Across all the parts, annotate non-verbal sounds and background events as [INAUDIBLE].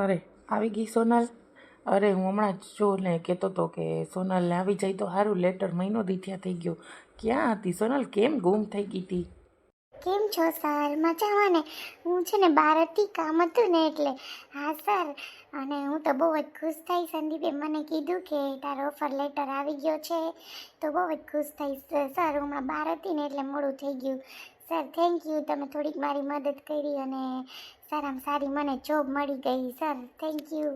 અરે, આવી ગઈ સોનલ? અરે, હું હમણાં જ જો ને કહેતો હતો કે સોનલને આવી જાય તો સારું લેટર મહિનો દી થઈ ગયો. ક્યાં હતી સોનલ? કેમ ગુમ થઈ ગઈ હતી કેમ છો સર? મજામાં ને? હું છે ને બહાર કામ હતું ને એટલે. હા, સર. અને હું તો બહુ જ ખુશ થઈ સંદીપે મને કીધું કે તારો ઓફર લેટર આવી ગયો છે. તો બહુ જ ખુશ થઈ સર. હમણાં બહાર હતી ને એટલે મોડું થઈ ગયું. સર થેન્ક યુ તમે થોડીક મારી મદદ કરી અને સારામાં સારી મને જોબ મળી ગઈ. સર થેન્ક યુ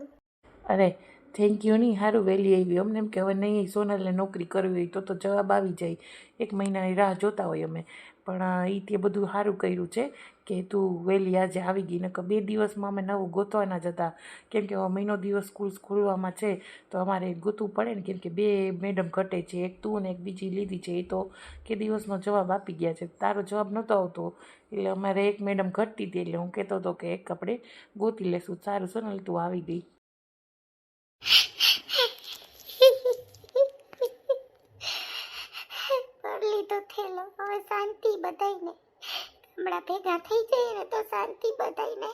અરે થેન્ક યુ નહીં સારું વહેલી આવી. અમને એમ કે હવે નહીં, સોનલને નોકરી કરવી હોય તો તો જવાબ આવી જાય. એક મહિનાની રાહ જોતા હોય અમે. પણ એ તે બધું સારું કર્યું છે કે તું વહેલી આજે આવી ગઈ. નકર બે દિવસમાં અમે નવું ગોતવાના જ હતા. કેમ કે હવે મહિનો દિવસ સ્કૂલ ખોલવામાં છે, તો અમારે ગોતવું પડે ને. કેમ કે બે મેડમ ઘટે છે, એક તું ને એક બીજી લીધી છે. એ તો કે દિવસનો જવાબ આપી ગયા છે. તારો જવાબ નહોતો આવતો. એટલે અમારે એક મેડમ ઘટતી હતી એટલે હું કહેતો હતો કે એક આપણે ગોતી લેશું. સારું સોનલ તું આવી ગઈ પરલી તો થેલો હવે શાંતિ બધાયને હમણાં ભેગા થઈ જઈએ ને તો શાંતિ બધાયને.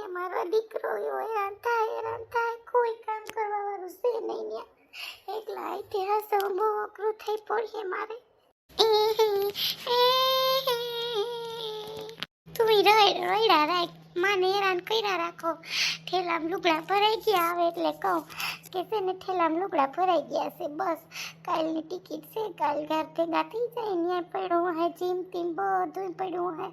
એ મારો દીકરો એવો હેરાન થાય હેરાન થાય કોઈ કામ કરવા વાળું છે નહીં ત્યાં એકલા અહીંથી હસો બહુ થઈ પડીએ મારે. તું રડ્યા રાખ. માને હેરાન કર્યા રાખો. ઠેલામ લુગડા ભરાઈ ગયા આવે એટલે કહું કે છે ને ઠેલામ લુગડા ભરાઈ ગયા છે, બસ. કાલની ટિકિટ છે, કાલ ઘર ભેગા થઈ જાય ત્યાં પડ્યું હે, જીમ તીમ બધું પડ્યું હે.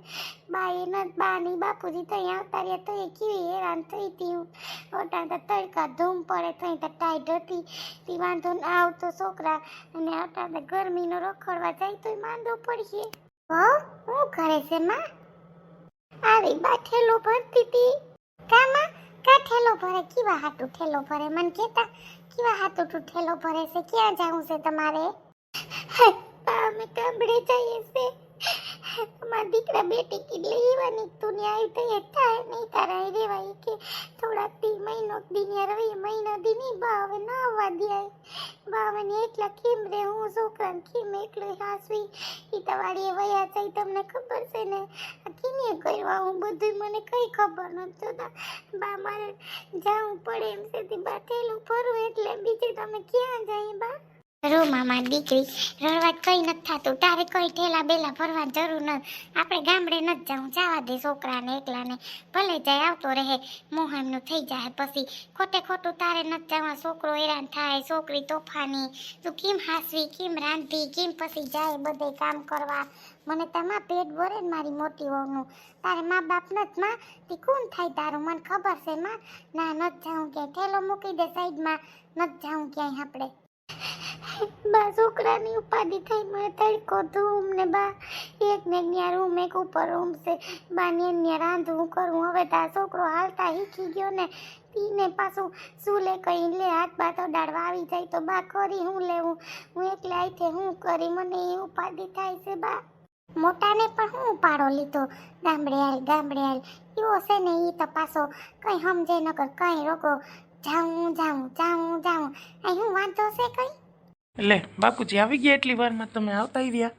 બા એ ન, બા બાપુજી તો અહીંયા આવતા રહ્યા તો એ કેવી હેરાન થઈ હતી હું. ઓટા તો તડકા ધૂમ પડે તો તો ટાઈટ હતી તે વાંધો ના આવતો છોકરા. અને ઓટા તો ગરમીનો રખડવા જાય તો માંદો પડશે હો? હું કરે છે, માં? આવી બા ઠેલો ભરતી હતી કામાં? કા ઠેલો ભરે? કેવા હાટું ઠેલો ભરે? મને કેતા, કેવા હાટું તું ઠેલો ભરે છે? ક્યાં જાવું છે તમારે? [LAUGHS] અમે ગામડે જઈએ છે. તમારા દીકરા બે ટિકિટ લેવાની તું ને આવી તો થાય નહીં. તારા એ રેવાય કે થોડાક દી, મહિનો દી ને રવી મહિનો દી નહીં, બા હવે ના આવવા દે. બા હવે ને એકલા કેમ રે? હું છોકરાને કેમ એકલો હાસવી? એ તમારી વયા જાય, તમને ખબર છે ને? આ કેને કરવા હું બધું મને કઈ ખબર નથી. જોતા બા મારે જાવું પડે એમ છે. બાથેલું થેલું એટલે બીજે તમે ક્યાં જાય બા? રો દીકરી રડવા કઈ નથી થતું. તારે કોઈ ઠેલા બેલા ભરવા જરૂર નથી. આપણે ગામડે નથી જવું જવા દે છોકરાને એકલાને. ભલે જાય, આવતો રહે. મોહનનું થઈ જાય પછી. ખોટે ખોટું તારે નથી જવા. છોકરો હેરાન થાય, છોકરી તોફાની. તું કેમ હાસવી, કેમ રાંધી, કેમ પછી જાય બધે કામ કરવા? મને તમા પેટ ભરે મારી મોટી વહુનું. તારે મા બાપ નથી માં? તી કોણ થાય તારું? મને ખબર છે માં. ના, નથી જાઉં ક્યાંય. ઠેલો મૂકી દે સાઈડમાં. નથી જાઉં ક્યાંય આપણે. બા, છોકરાની ઉપાધિ થઈ મને તડકો ધૂમ ને બા. એક ને ન્યા રૂમ એક ઉપર રૂમ છે બા ને રાંધવું કરવું. હવે તા છોકરો હાલતા શીખી ગયો ને પીને પાછું સુલે કઈ લે, હાથ બાતો દાડવા આવી જાય તો બા કરી હું લેવું? હું એકલા આઈથે હું કરી? મને એ ઉપાધિ થાય છે બા. મોટાને પણ હું ઉપાડો લીધો? ગામડે હાલ ગામડે હાલ એવો છે ને એ તપાસો કઈ સમજે નગર કઈ રોગો જાઉં જાઉં જાઉં જાઉં. અહીં વાંધો છે કઈ? એટલે બાપુજી, આવી ગયા એટલી વારમાં તમે આવતા રહ્યા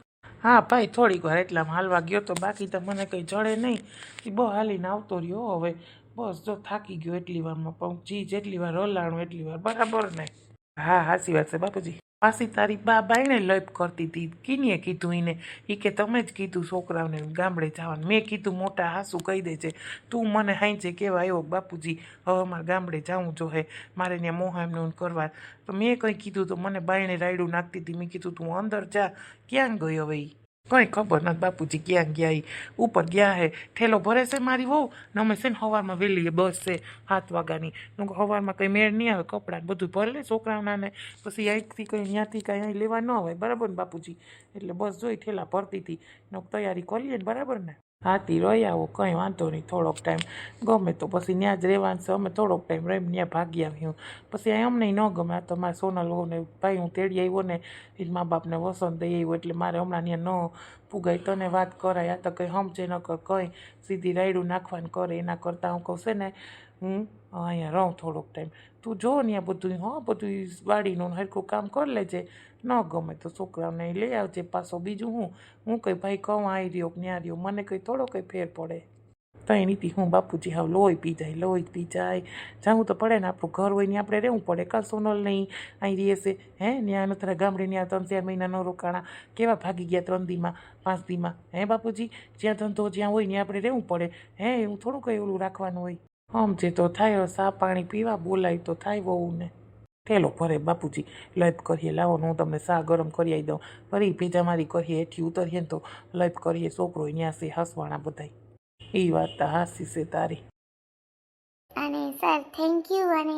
હા, ભાઈ, થોડીક વાર એટલામાં હાલવા ગયો તો બાકી તો મને કંઈ જડે નહીં. એ બહુ હાલીને આવતો રહ્યો હવે. બસ જો થાકી ગયો એટલી વારમાં જી જેટલી વાર રોલાણું એટલી વાર બરાબર ને. હા હાસી વાત છે, બાપુજી. પાછી તારી બા બાયણે લપ કરતી હતી કીનીએ કીધું એને એ કે તમે જ કીધું છોકરાઓને ગામડે જવાનું. મેં કીધું મોટા હાસુ કહી દે છે તું મને હાંચે કહેવા આવ્યો બાપુજી, હવે મારે ગામડે જવું જોહે મારે ત્યાં મોહામનું કરવા. તો મેં કંઈ કીધું તો મને બાયણે રાયડું નાખતી હતી મેં કીધું, તું અંદર જા. ક્યાં ગયો હવે ઈ? કંઈ ખબર નથી બાપુજી, ક્યાં ગયા ઈ? ઉપર ગયા હે. ઠેલો ભરે છે મારી વહુ? ને અમે છે ને સવારમાં વહેલી બસ છે, સાત વાગ્યાની. સવારમાં કંઈ મેળ નહીં આવે, કપડાં બધું ભરે લે છોકરાઓના ને પછી અહીંથી કંઈ, ત્યાંથી કંઈ અહીં લેવા ન હોય. બરાબર ને બાપુજી? એટલે બસ જોઈ ઠેલા ભરતી હતી. તૈયારી કરીએ ને, બરાબર ને? હાથી રહી આવો કંઈ વાંધો નહીં, થોડોક ટાઈમ ગમે તો પછી ત્યાં જ રહેવાનું છે, અમે થોડોક ટાઈમ રહીને ત્યાં ભાગી આવ્યું. પછી અહીં અમને ન ગમે, આ તો મારે સોનલ ને ભાઈ, હું તેડી આવ્યો ને એ મા બાપને વસંત દઈ આવ્યો, એટલે મારે હમણાં ત્યાં ન પુગાય. તને વાત કરાય, આ તો કંઈ સમજે ન કર, કંઈ સીધી રાયડું નાખવાનું કરે, એના કરતાં હું કહું, છે ને હું અહીંયા રહું થોડોક ટાઈમ તું જો આ બધું હા બધું વાડીનું હરખું કામ કરી લેજે. ન ગમે તો છોકરાઓને લઈ આવજે પાછો. બીજું હું? હું કંઈ ભાઈ કહું આવી રહ્યો ત્યાં રહ્યો. મને કંઈ થોડો કંઈ ફેર પડે. કંઈ નથી હું બાપુજી હાવ લોહી પી જાય, લોહી પી જાય. જાવું તો પડે ને આપણું ઘર હોય ને આપણે રહેવું પડે. કાં સોનલ નહીં અહીં રહેશે હે ત્યાં નથરા ગામડે ત્યાં ત્રણ ચાર મહિના ન રોકાણા. કેવા ભાગી ગયા ત્રણ દીમાં, પાંચ દીમાં? હે બાપુજી? જ્યાં ધંધો જ્યાં હોય ને આપણે રહેવું પડે. હે, એવું થોડું કંઈ ઓલું રાખવાનું હોય. સમજે તો થાય સા પાણી પીવા બોલાય તો થાય વહુને. થેલો ભરે બાપુજી લપ કરીએ, લાવો હું તમને સા ગરમ કરી આવી દઉં. ફરી ભેજા મારી કરીએ, હેઠી ઉતરીએ ને તો લપ કરીએ, છોકરો ત્યાં સે હસવાના બધાય. એ વાત તો હાસી છે તારી. અને સર થેન્ક યુ અને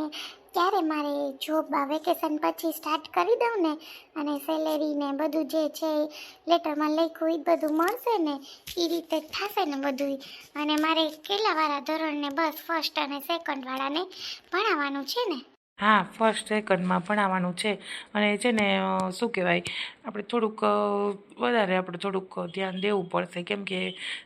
ક્યારે મારે જોબ વેકેશન પછી સ્ટાર્ટ કરી દઉં ને? અને સેલેરી ને બધું જે છે લેટરમાં લખ્યું એ બધું મળશે ને? એ રીતે થશે ને બધું અને મારે કેટલા વાળા ધોરણને બસ ફર્સ્ટ અને સેકન્ડ વાળાને ભણાવવાનું છે ને? હા ફર્સ્ટ સેકન્ડમાં ભણાવવાનું છે. અને છે ને શું કહેવાય, આપણે થોડુંક વધારે આપણે થોડુંક ધ્યાન દેવું પડશે. કેમ કે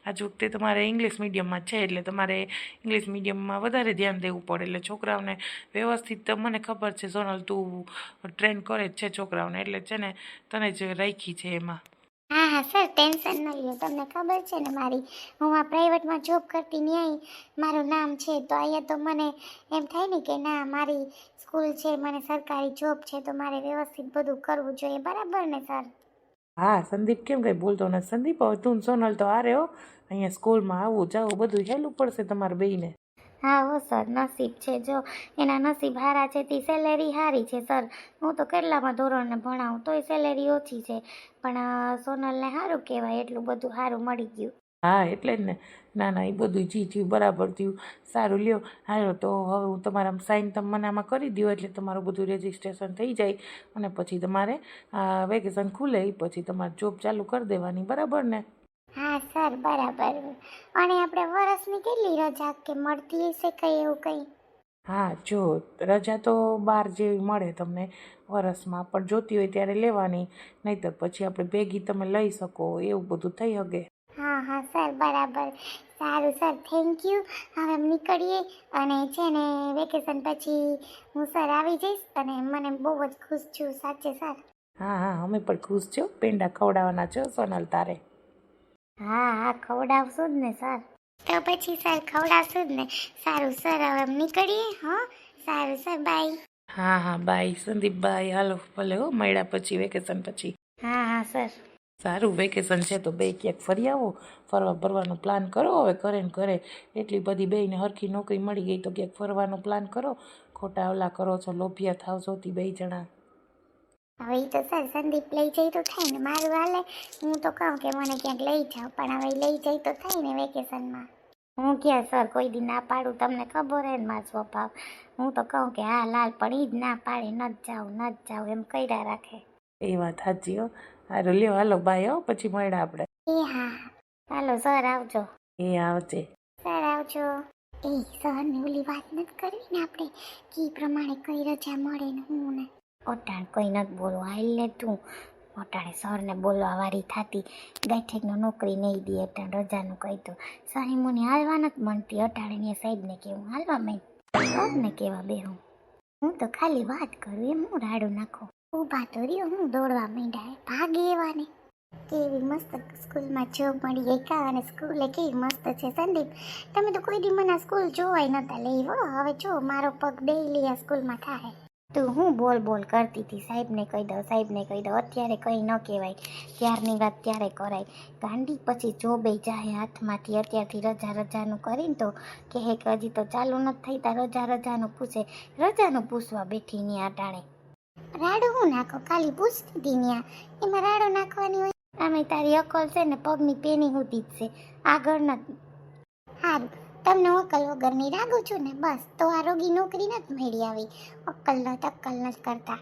આજ વખતે તમારે ઇંગ્લિશ મીડિયમમાં છે, એટલે તમારે ઇંગ્લિશ મીડિયમમાં વધારે ધ્યાન દેવું પડે. એટલે છોકરાઓને વ્યવસ્થિત મને ખબર છે સોનલ તું ટ્રેન કરે જ છે છોકરાઓને. એટલે છે ને, તને જ રાખી છે એમાં. હા હા સર ટેન્શન ન લ્યો. તમને ખબર છે ને મારી? હું આ પ્રાઇવેટમાં જોબ કરતી ન્યાય મારું નામ છે તો અહીંયા તો મને એમ થાય ને કે ના, મારી સ્કૂલ છે, મને સરકારી જોબ છે, તો મારે વ્યવસ્થિત બધું કરવું જોઈએ. બરાબર ને સર હા, સંદીપ કેમ કંઈ બોલતો નથી? સંદીપ, હવે તું સોનલ તો આ રહ્યો અહીંયા સ્કૂલમાં આવું જાવું બધું હેલું પડશે તમારે બેયને. હા હો સર, નસીબ છે. જો એના નસીબ હારા છે, તે સેલેરી હારી છે, સર. હું તો કેટલામાં ધોરણને ભણાવું, તોય સેલેરી ઓછી છે. પણ સોનલને સારું કહેવાય, એટલું બધું સારું મળી ગયું. હા, એટલે જ ને. ના ના, એ બધું જી થયું, બરાબર થયું. સારું, લ્યો. હાલો, તો હવે હું તમારા સાઇન તમે મને આમાં કરી દો એટલે તમારું બધું રજિસ્ટ્રેશન થઈ જાય. અને પછી તમારે વેકેશન ખુલે પછી તમારે જોબ ચાલુ કરી દેવાની, બરાબર ને? હા સર બરાબર. અને આપણે વરસની કેટલી રજા કે મળતી હશે કંઈ એવું કંઈ? હા જો રજા તો બાર જેવી મળે તમને વરસમાં પણ જોતી હોય ત્યારે લેવાની. નહીતર પછી આપણે ભેગી તમે લઈ શકો એવું બધું થઈ શકે હા હા સર બરાબર. સારું સર થેન્ક યુ. હવે નીકળીએ અને છે ને વેકેશન પછી હું સર આવી જઈશ અને મને બહુ જ ખુશ છું. સાચે સર? હા હા અમે પણ ખુશ છો. પેંડા ખવડાવવાના છો સોનલ તારે? હા હા ખવડાવશું જ ને સર. તો પછી સર ખવડાવશું જ ને. સારું સર હવે નીકળીએ હા? સારું સર બાય. હા હા બાય. સંદીપભાઈ હાલો ભલે હો મળ્યા પછી વેકેશન પછી. હા હા સર. સારું વેકેશન છે તો બે ક્યાંક ફરી આવો. ફરવા ફરવાનો પ્લાન કરો હવે ઘરે ને ઘરે. એટલી બધી બેયને હરખી નોકરી મળી ગઈ તો ક્યાંક ફરવાનો પ્લાન કરો. ખોટા ઓલા કરો છો લોભિયા થાવ છો તી બે જણા. હવે એ તો સર સંદીપ લઈ જાય તો થાય ને મારું હાલે. હું તો કહું કે મને ક્યાંક લઈ જાઓ પણ હવે લઈ જાય તો થાય ને વેકેશનમાં. હું ક્યાં સર કોઈ દી ના પાડું તમને ખબર હે ને મારો સ્વભાવ? હું તો કહું કે હા લાલ પણ ઈ જ ના પાડે ન જ જાઉં ન જ જાઉં એમ કર્યા રાખે. એ વાત સાચી હો. હારું લ્યો હાલો બાય હો પછી મળ્યા આપણે એ હા ચાલો સર આવજો. એ આવજે. સર આવજો. એ સર ને ઓલી વાત નથી કરવી ને આપણે કે પ્રમાણે કઈ રજા મળે ને હું ને? ઓટાણ કોઈ નથી બોલો હાલ ને તું. ઓટાણે સરને બોલવા વાળી થાતી. ગાંઠેકનો નોકરી નહીં દે. અટાણ રજાનું કહી તો સારી મને હાલવા નથી મળતી. અટાણે સાહેબને કેવું? હાલવા મેં સરને કેવા બે હું હું તો ખાલી વાત કરું, એમ હું રાડું નાખો? ઊભા તો રહ્યો હું દોડવા માંડ્યા. ભાગે એવાને કેવી મસ્ત સ્કૂલમાં જોબ મળી એકા અને સ્કૂલે કેવી મસ્ત છે સંદીપ. તમે તો કોઈ દી મને સ્કૂલ જોવાય નતા લેવો હવે જો મારો પગ ડેઈલી આ સ્કૂલમાં થાય. તું હું બોલ બોલ કરતી હતી સાહેબને કહી દઉં સાહેબને કહી દઉં અત્યારે કંઈ ન કહેવાય ત્યારની વાત ત્યારે કરાય. ગાંડી પછી જોબે જાય હાથમાંથી અત્યારથી રજા રજાનું કરીને તો કે હે કે હજી તો ચાલુ નથી થઈ તા રજા રજાનું પૂછે રજાનું પૂછવા બેઠી ની આટાણે રાડો હું નાખો? ખાલી પૂછતી હતી ન્યા. એમાં રાડો નાખવાની હોય? આમે તારી અકલ છે ને પગની પેની હું જ છે આગળ નથી સારું તમને અકલ વગરની રાગું છું ને, બસ. તો આ રોગી નોકરી નથી મેળી આવી. અક્કલ ન તક્કલ જ કરતા.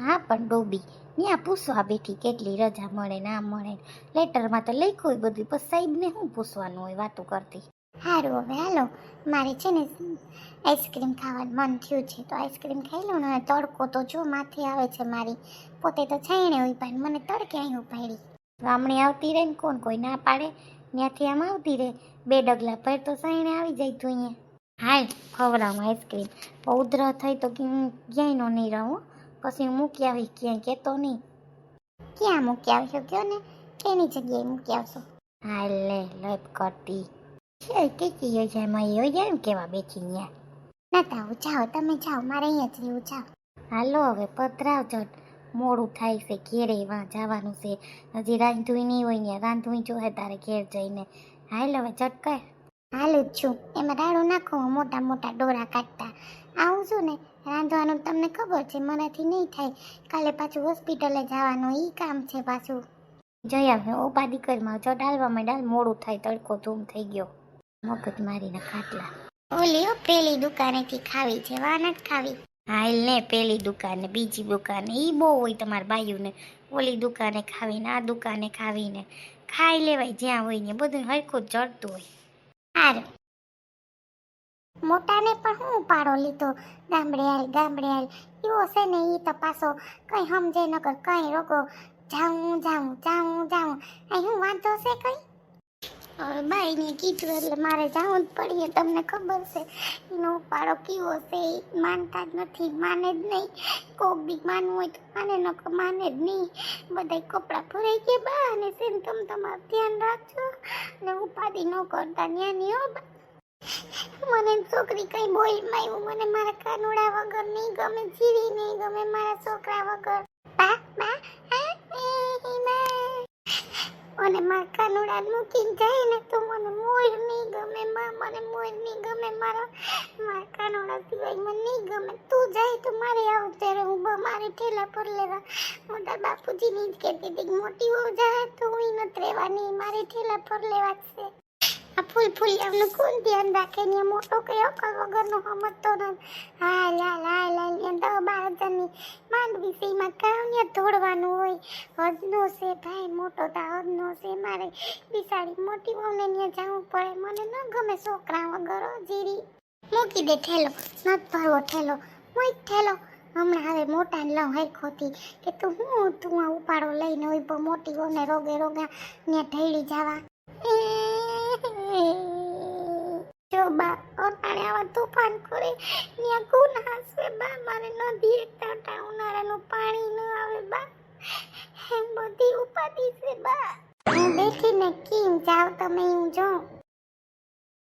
હા, પણ ડોબી. ત્યાં પૂછવા બેઠી કેટલી રજા મળે, ના મળે. લેટરમાં તો લખ્યું હોય બધું, પણ સાહેબને શું પૂછવાનું હોય વાતો કરતી? સારું હવે હાલો. મારે છે ને આઈસ્ક્રીમ ખાવાનું મન થયું છે, તો આઈસ્ક્રીમ ખાઈ લઉં ને તડકો તો જો માથે આવે છે મારી. પોતે તો છાયણે હોય પણ મને તડકે અહીં ઉપાડી. ગામડે આવતી રહે ને કોણ કોઈ ના પાડે? ત્યાંથી આમ આવતી રહે. બે ડગલા પર તો સાયણે આવી જાય તું અહીંયા. હાય ખવડાવું આઈસ્ક્રીમ ઉધર થઈ તો કે ક્યાંય નો નહીં રહું પછી હું મૂકી આવી ક્યાંય કહેતો નહીં. ક્યાં મૂકી આવશો કયો ને? કેની જગ્યાએ મૂકી આવશો. હા લે, લપ કરતી. છે ટીકી હોય જાય એમાં એ હોય જાય ને કેવા બેઠી ના, તાવ, જાઓ, તમે જાઓ, મારે અહીંયા જ રહેવું, જાઓ. હાલો, હવે પતરાવ ચટ મોડું થાય છે. ઘેરે વાં જવાનું છે હજી રાંધું નહીં હોય ને રાંધું જોહે તારે ઘેર જઈને હાલ હવે ચટકાય હાલું જ છું એમાં રાડું નાખો મોટા મોટા ડોરા કાઢતા આવું છું ને રાંધવાનું તમને ખબર છે મારાથી નહીં થાય કાલે પાછું હોસ્પિટલે જવાનું એ કામ છે પાછું જઈ આવે ઓપા દીકરીમાં જો ડાલવામાં ડાલ મોડું થાય તડકો ધૂમ થઈ ગયો મગજ મારીને ખાટલા ઓલી પેલી દુકાનેથી ખાવી છે વા નથી ખાવી હાલ ને પેલી દુકાને, બીજી દુકાને એ બહુ હોય તમારા બાયુને ઓલી દુકાને ખાવીને, આ દુકાને ખાવીને. ખાઈ લેવાય જ્યાં હોય ને બધું હરખું ચડતું હોય. સારું મોટાને પણ હું ઉપાડો લીધો? ગામડે હાલ ગામડે હાલ. એવો છે ને એ તપાસો કંઈ સમજે નગર કઈ રોગો જાઉં જાઉં જાઉં જાઉં. અહીં હું વાંધો છે કઈ? બાઈને કીધું એટલે મારે જવું જ પડીએ, તમને ખબર છે. એનો ઉપાડો કેવો છે, એ માનતા જ નથી, માને જ નહીં. કોક બી માનવું હોય તો માને ન માને જ નહીં. બધા કપડાં ભરાઈ ગયા બા, અને સેમ તમે તમારું ધ્યાન રાખજો. ને ઉપાધિ ન કરતા ન્યાની, હો બા. મને છોકરી કઈ બોલમાં મને મારા કાનુડા વગર નહીં ગમે, જીવી નહીં ગમે મારા છોકરા વગર. બા બા. મને મારા કાનુડા મૂકીને જાય ને તો મને મોર નહીં ગમે, માં મને મોર નહીં ગમે, મારા મારા કાનુડા સિવાય મને નહીં ગમે. તું જાય તો મારે આવું ત્યારે હું મારે ઠેલા પર લેવા. મોટા બાપુજીની જ કહેતી હતી મોટી બહુ જાય તો હું નથી રહેવાની, મારે ઠેલા પર લેવા જ છે. આ ફૂલ એમનું કોણ ધ્યાન રાખે ને મોટો કઈ અકલ વગરનો સમજતો નથી. હા લા લા લા ને દસ બાર હજારની માંડવી છે એમાં કામ ધોડવાનું હોય. હદનો છે ભાઈ, મોટો તો હદનો છે. મારે બિસાડી મોટી બહુને ત્યાં જવું પડે. મને ન ગમે છોકરા વગર જીરી. મૂકી દે ઠેલો, નથી ભરવો ઠેલો. મૂક ઠેલો. હમણાં હવે મોટાને લઉં હરખોથી કે તું હું તું આ ઉપાડો લઈને હોય મોટી વહુને રોગે રોગા ને ઢળી જવા. આવા તોફાન કરે ત્યાં કોણ હશે બા. મારે નદી એકતા ટા ઉનાળાનું પાણી ન આવે બા. બધી ઉપાધિ છે બા. હું બેઠીને કેમ જાવ તમે હું જો